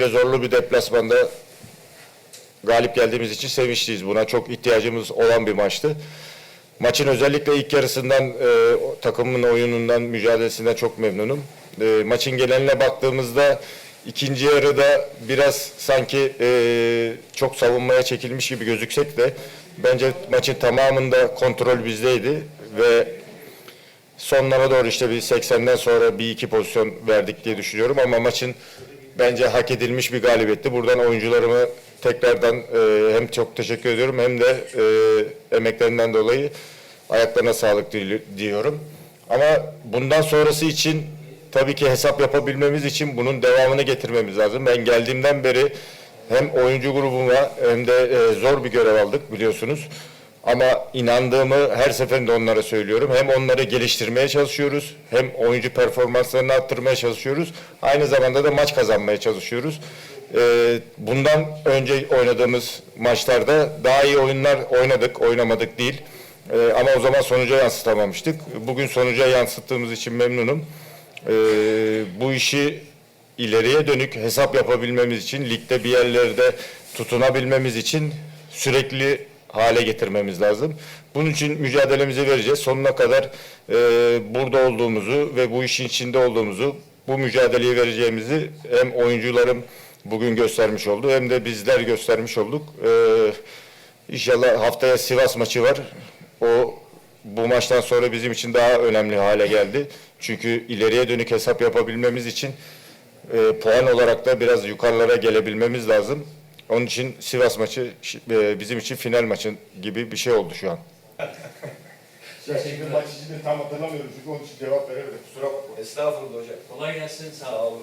böyle zorlu bir deplasmanda galip geldiğimiz için sevinçliyiz. Buna çok ihtiyacımız olan bir maçtı. Maçın özellikle ilk yarısından, e, takımın oyunundan, mücadelesinden çok memnunum. E, maçın geneline baktığımızda ikinci yarıda biraz sanki e, çok savunmaya çekilmiş gibi gözüksek de bence maçın tamamında kontrol bizdeydi ve sonlara doğru işte bir 80'den sonra bir iki pozisyon verdik diye düşünüyorum ama maçın bence hak edilmiş bir galibiyetti. Buradan oyuncularımı tekrardan e, hem çok teşekkür ediyorum hem de e, emeklerinden dolayı ayaklarına sağlık diyorum. Ama bundan sonrası için tabii ki hesap yapabilmemiz için bunun devamını getirmemiz lazım. Ben geldiğimden beri hem oyuncu grubuma hem de e, zor bir görev aldık biliyorsunuz. Ama inandığımı her seferinde onlara söylüyorum. Hem onları geliştirmeye çalışıyoruz, hem oyuncu performanslarını arttırmaya çalışıyoruz. Aynı zamanda da maç kazanmaya çalışıyoruz. Ee, bundan önce oynadığımız maçlarda daha iyi oyunlar oynadık, oynamadık değil. Ee, ama o zaman sonuca yansıtamamıştık. Bugün sonuca yansıttığımız için memnunum. Ee, bu işi ileriye dönük hesap yapabilmemiz için, ligde bir yerlerde tutunabilmemiz için sürekli hale getirmemiz lazım. Bunun için mücadelemizi vereceğiz. Sonuna kadar e, burada olduğumuzu ve bu işin içinde olduğumuzu, bu mücadeleyi vereceğimizi hem oyuncularım bugün göstermiş oldu hem de bizler göstermiş olduk. E, inşallah haftaya Sivas maçı var. O bu maçtan sonra bizim için daha önemli hale geldi. Çünkü ileriye dönük hesap yapabilmemiz için e, puan olarak da biraz yukarılara gelebilmemiz lazım. Onun için Sivas maçı e, bizim için final maçı gibi bir şey oldu şu an. Şimdi maç içinde tam hatırlamıyorum çünkü onun için cevap veremedim. Kusura bakma. Estağfurullah hocam. Kolay gelsin. Sağ olun.